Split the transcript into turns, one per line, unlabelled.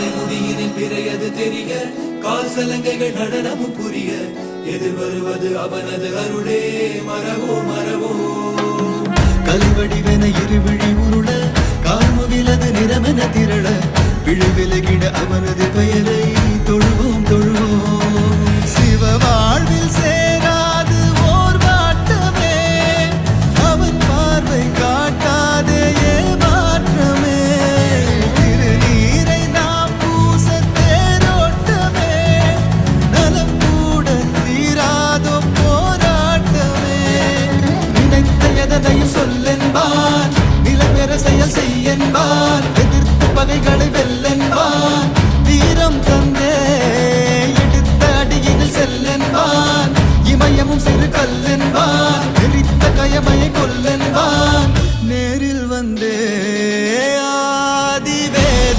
தலைமுடியினில் பிறையது தெரிய கால் சலங்கைகள் நடனமும் புரிய. எதிர் வருவது அவனது அருளே. மரவோ மரவோ
கல்வடிவென இருவிழி உருள. கார்முகிலது நிறமென திரள. விழி விலகிட அவனது பெயர் எதனையும் சொல்லென்பான் நிலப்பெற செயல் செய்யென்பான் எதிர்த்து பகைகளை வெல்லென்பான் தீரம் தந்தே எடுத்த அடியினில் செல்லென்பான் இமயமும் சிறு கல்லென்பான் எரித்த கயமையை கொல்லென்பான் நேரில் வந்தே